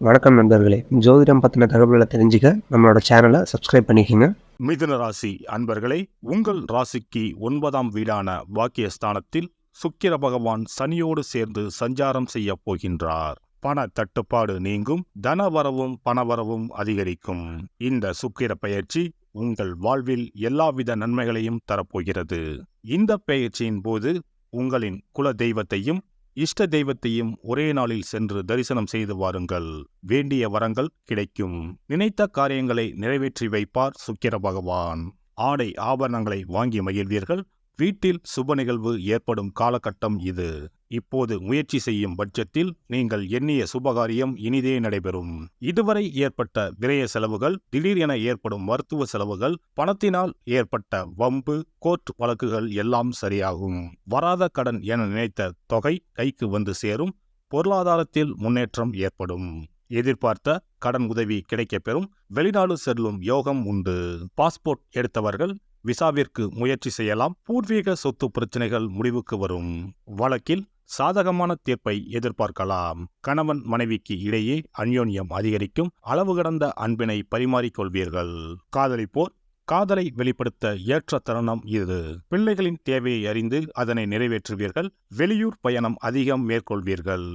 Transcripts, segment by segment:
வணக்கம் நண்பர்களே. ஜோதிடம் பற்றின தகவல்களை தெரிஞ்சுக்க நம்மளோட சேனலை சப்ஸ்கிரைப் பண்ணிக்கோங்க. மிதுன ராசி அன்பர்களே உங்கள் ராசிக்கு ஒன்பதாம் வீடான பாக்கியஸ்தானத்தில் சுக்கிர பகவான் சனியோடு சேர்ந்து சஞ்சாரம் செய்ய போகின்றார். பண தட்டுப்பாடு நீங்கும் தனவரவும் பணவரவும் அதிகரிக்கும். இந்த சுக்கிர பயிற்சி உங்கள் வாழ்வில் எல்லாவித நன்மைகளையும் தரப்போகிறது. இந்த பயிற்சியின் போது உங்களின் குல தெய்வத்தையும் இஷ்ட தெய்வத்தையும் ஒரே நாளில் சென்று தரிசனம் செய்து வாருங்கள். வேண்டிய வரங்கள் கிடைக்கும். நினைத்த காரியங்களை நிறைவேற்றி வைப்பார் சுக்கிர பகவான். ஆடை ஆபரணங்களை வாங்கி மகிழ்வீர்கள். வீட்டில் சுப நிகழ்வு ஏற்படும் காலகட்டம் இது. இப்போது முயற்சி செய்யும் பட்சத்தில் நீங்கள் எண்ணிய சுபகாரியம் இனிதே நடைபெறும். இதுவரை ஏற்பட்ட விரய செலவுகள் திடீரென ஏற்படும் மருத்துவ செலவுகள் பணத்தினால் ஏற்பட்ட வம்பு கோர்ட் வழக்குகள் எல்லாம் சரியாகும். வராத கடன் என நினைத்த தொகை கைக்கு வந்து சேரும் பொருளாதாரத்தில் முன்னேற்றம் ஏற்படும். எதிர்பார்த்த கடன் உதவி கிடைக்கப்பெறும் வெளிநாடு செல்லும் யோகம் உண்டு. பாஸ்போர்ட் எடுத்தவர்கள் விசாவிற்கு முயற்சி செய்யலாம். பூர்வீக சொத்து பிரச்சனைகள் முடிவுக்கு வரும். வழக்கில் சாதகமான தீர்ப்பை எதிர்பார்க்கலாம். கணவன் மனைவிக்கு இடையே அந்யோன்யம் அதிகரிக்கும். அளவு கடந்த அன்பினை பரிமாறிக்கொள்வீர்கள். காதலிப்போர் காதலை வெளிப்படுத்த ஏற்ற தருணம் இது. பிள்ளைகளின் தேவையை அறிந்து அதனை நிறைவேற்றுவீர்கள். வெளியூர் பயணம் அதிகம் மேற்கொள்வீர்கள்.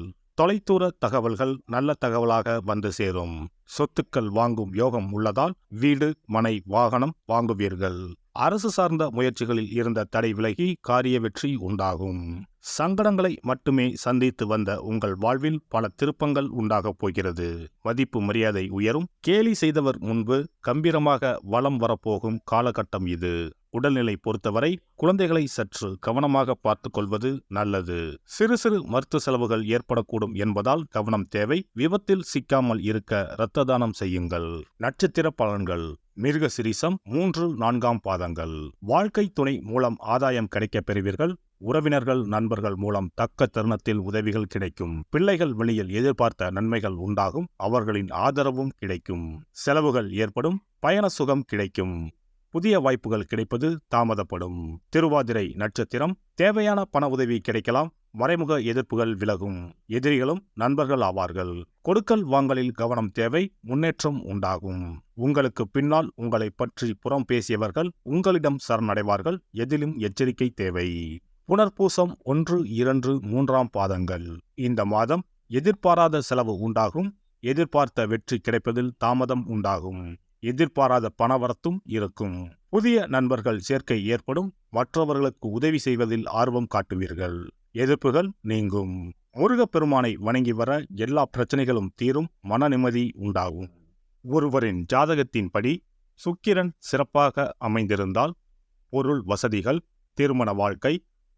தொலைதூர தகவல்கள் நல்ல தகவலாக வந்து சேரும். சொத்துக்கள் வாங்கும் யோகம் உள்ளதால் வீடு மனை வாகனம் வாங்குவீர்கள். அரசு சார்ந்த முயற்சிகளில் இருந்த தடை விலகி காரிய வெற்றி உண்டாகும். சங்கடங்களை மட்டுமே சந்தித்து வந்த உங்கள் வாழ்வில் பல திருப்பங்கள் உண்டாகப் போகிறது. மதிப்பு மரியாதை உயரும். கேலி செய்தவர் முன்பு கம்பீரமாக வலம் வரப்போகும் காலகட்டம் இது. உடல்நிலை பொறுத்தவரை குழந்தைகளை சற்று கவனமாக பார்த்து கொள்வது நல்லது. சிறு சிறு மருத்துவ செலவுகள் ஏற்படக்கூடும் என்பதால் கவனம் தேவை. விபத்தில் சிக்காமல் இருக்க இரத்த தானம் செய்யுங்கள். நட்சத்திர பலன்கள். மிருக சிரிசம் மூன்று நான்காம் பாதங்கள். வாழ்க்கை துணை மூலம் ஆதாயம் கிடைக்கப் பெறுவீர்கள். உறவினர்கள் நண்பர்கள் மூலம் தக்க தருணத்தில் உதவிகள் கிடைக்கும். பிள்ளைகள் வெளியில் எதிர்பார்த்த நன்மைகள் உண்டாகும். அவர்களின் ஆதரவும் கிடைக்கும். செலவுகள் ஏற்படும். பயண சுகம் கிடைக்கும். புதிய வாய்ப்புகள் கிடைப்பது தாமதப்படும். திருவாதிரை நட்சத்திரம் தேவையான பண உதவி கிடைக்கலாம். மறைமுக எதிர்ப்புகள் விலகும். எதிரிகளும் நண்பர்கள் ஆவார்கள். கொடுக்கல் வாங்கலில் கவனம் தேவை. முன்னேற்றம் உண்டாகும். உங்களுக்கு பின்னால் உங்களை பற்றி புறம் பேசியவர்கள் உங்களிடம் சரணடைவார்கள். எதிலும் எச்சரிக்கை தேவை. புனர்பூசம் ஒன்று இரண்டு மூன்றாம் பாதங்கள். இந்த மாதம் எதிர்பாராத செலவு உண்டாகும். எதிர்பார்த்த வெற்றி கிடைப்பதில் தாமதம் உண்டாகும். எதிர்பாராத பணவரத்தும் இருக்கும். புதிய நண்பர்கள் சேர்க்கை ஏற்படும். மற்றவர்களுக்கு உதவி செய்வதில் ஆர்வம் காட்டுவீர்கள். எதிர்ப்புகள் நீங்கும். முருகப்பெருமானை வணங்கி வர எல்லா பிரச்சனைகளும் தீரும். மன நிம்மதி உண்டாகும். ஒருவரின் ஜாதகத்தின்படி சுக்கிரன் சிறப்பாக அமைந்திருந்தால் பொருள் வசதிகள் திருமண வாழ்க்கை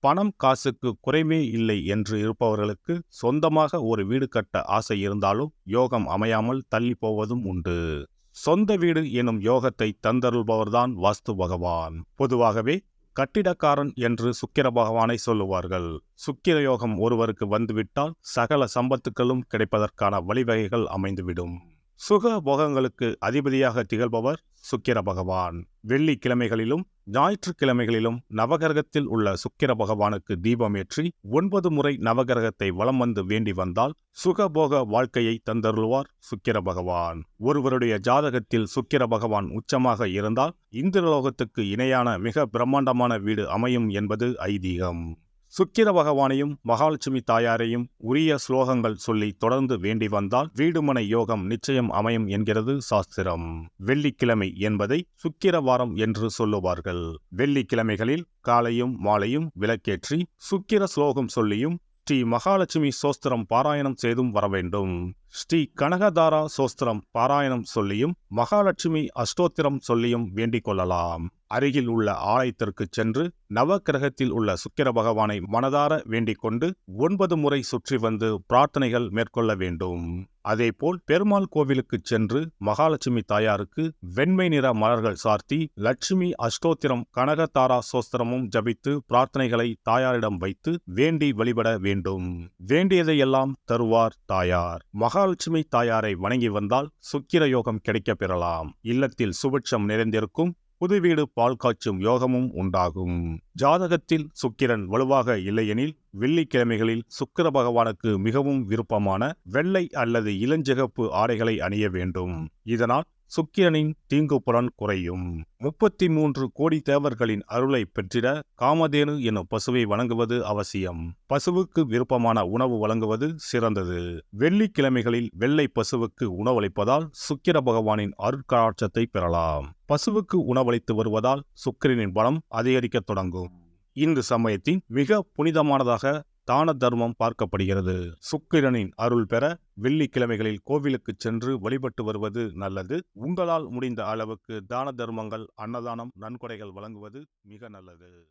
பணம் காசுக்கு குறைவே இல்லை என்று இருப்பவர்களுக்கு சொந்தமாக ஒரு வீடு கட்ட ஆசை இருந்தாலும் யோகம் அமையாமல் தள்ளி போவதும் உண்டு. சொந்த வீடு எனும் யோகத்தை தந்தருள்பவர்தான் வாஸ்து பகவான். பொதுவாகவே கட்டிடக்காரன் என்று சுக்கிர பகவானை சொல்லுவார்கள். சுக்கிர யோகம் ஒருவருக்கு வந்துவிட்டால் சகல சம்பத்துக்களும் கிடைப்பதற்கான வழிவகைகள் அமைந்துவிடும். சுக போகங்களுக்கு அதிபதியாக திகழ்பவர் சுக்கிர பகவான் வெள்ளிக்கிழமைகளிலும் ஞாயிற்றுக்கிழமைகளிலும் நவகிரகத்தில் உள்ள சுக்கிர பகவானுக்கு தீபமேற்றி ஒன்பது முறை நவகிரகத்தை வலம் வந்து வேண்டி வந்தால் சுகபோக வாழ்க்கையை தந்தருள்வார் சுக்கிர பகவான் ஒருவருடைய ஜாதகத்தில் சுக்கிர பகவான் உச்சமாக இருந்தால் இந்திரலோகத்துக்கு இணையான மிக பிரம்மாண்டமான வீடு அமையும் என்பது ஐதீகம். சுக்கிர பகவானையும் மகாலட்சுமி தாயாரையும் உரிய ஸ்லோகங்கள் சொல்லி தொடர்ந்து வேண்டி வந்தால் வீடுமனை யோகம் நிச்சயம் அமையும் என்கிறது சாஸ்திரம். வெள்ளிக்கிழமை என்பதை சுக்கிர வாரம் என்று சொல்லுவார்கள். வெள்ளிக்கிழமைகளில் காலையும் மாலையும் விளக்கேற்றி சுக்கிர ஸ்லோகம் சொல்லியும் ஸ்ரீ மகாலட்சுமி சோஸ்திரம் பாராயணம் செய்தும் வர வேண்டும். ஸ்ரீ கனகதாரா சோஸ்திரம் பாராயணம் சொல்லியும் மகாலட்சுமி அஷ்டோத்திரம் சொல்லியும் வேண்டிக் கொள்ளலாம். அருகில் உள்ள ஆலயத்திற்கு சென்று நவக்கிரகத்தில் உள்ள சுக்கிர பகவானை மனதார வேண்டிக் கொண்டு ஒன்பது முறை சுற்றி வந்து பிரார்த்தனைகள் மேற்கொள்ள வேண்டும். அதேபோல் பெருமாள் கோவிலுக்கு சென்று மகாலட்சுமி தாயாருக்கு வெண்மை நிற மலர்கள் சார்த்தி லட்சுமி அஷ்டோத்திரம் கனகதாரா சோஸ்திரமும் ஜபித்து பிரார்த்தனைகளை தாயாரிடம் வைத்து வேண்டி வழிபட வேண்டும். வேண்டியதையெல்லாம் தருவார் தாயார். மகா மகாலட்சுமி தாயாரை வணங்கி வந்தால் சுக்கிர யோகம் கிடைக்கப் பெறலாம். இல்லத்தில் சுபிட்சம் நிறைந்திருக்கும் புது வீடு பால் காய்ச்சும் யோகமும் உண்டாகும். ஜாதகத்தில் சுக்கிரன் வலுவாக இல்லையெனில் வெள்ளிக்கிழமைகளில் சுக்கிர பகவானுக்கு மிகவும் விருப்பமான வெள்ளை அல்லது இளஞ்சிகப்பு ஆடைகளை அணிய வேண்டும். இதனால் சுக்கிரனின் தீங்கு புலன் குறையும். முப்பத்தி மூன்று கோடி தேவர்களின் அருளை பெற்றிட காமதேனு எனும் பசுவை வணங்குவது அவசியம். பசுவுக்கு விருப்பமான உணவு வழங்குவது சிறந்தது. வெள்ளிக்கிழமைகளில் வெள்ளை பசுவுக்கு உணவளிப்பதால் சுக்கிர பகவானின் அருட்காட்சத்தை பெறலாம். பசுவுக்கு உணவளித்து வருவதால் சுக்கிரனின் பலம் அதிகரிக்கத் தொடங்கும். இந்து சமயத்தின் மிக புனிதமானதாக தான தர்மம் பார்க்கப்படுகிறது. சுக்கிரனின் அருள் பெற வெள்ளிக்கிழமைகளில் கோவிலுக்கு சென்று வழிபட்டு வருவது நல்லது. உங்களால் முடிந்த அளவுக்கு தான தர்மங்கள் அன்னதானம் நன்கொடைகள் வழங்குவது மிக நல்லது.